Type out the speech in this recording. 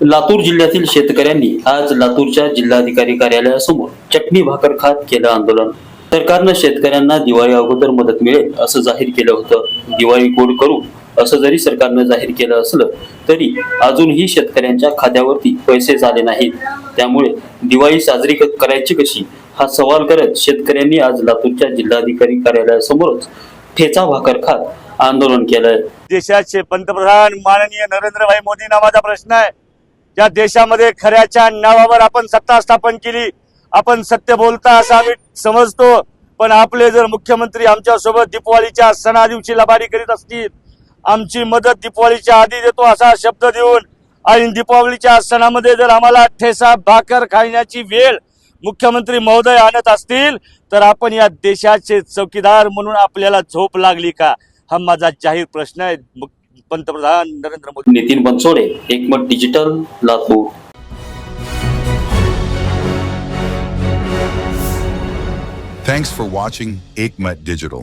लातूर जिल्ह्यातील शेतकऱ्यांनी आज लातूरच्या जिल्हाधिकारी कार्यालयासमोर चटणी भाकर खात केलं आंदोलन. सरकारनं शेतकऱ्यांना दिवाळी अगोदर मदत मिळेल असं जाहीर केलं होतं. दिवाळी गोड करू असं जरी सरकारनं जाहीर केलं असलं तरी अजूनही शेतकऱ्यांच्या खात्यावरती पैसे झाले नाहीत. त्यामुळे दिवाळी साजरी क- करायची कशी हा सवाल करत शेतकऱ्यांनी आज लातूरच्या जिल्हाधिकारी कार्यालयासमोरच ठेचा भाकर खात आंदोलन केलंय. देशाचे पंतप्रधान माननीय नरेंद्रभाई मोदी नावाचा प्रश्न आहे. या देशामध्ये खऱ्याच्या नावावर आपण सत्ता स्थापन केली. आपण सत्य बोलता असं आम्ही समजतो. पण आपले जर मुख्यमंत्री आमच्यासोबत दीपावलीच्या सणा दिवशी लबाडी करीत असतील आमची मदत दीपावलीच्या आधी देतो असा शब्द देऊन आणि दीपावलीच्या सणामध्ये जर आम्हाला ठेसा भाकर खाण्याची वेळ मुख्यमंत्री महोदय आणत असतील तर आपण या देशाचे चौकीदार म्हणून आपल्याला झोप लागली का? हा माझा जाहीर प्रश्न आहे. पंतप्रधान Narendra Modi Nitin Bansode Ekmat digital Latur Thanks for watching Aikmat Digital.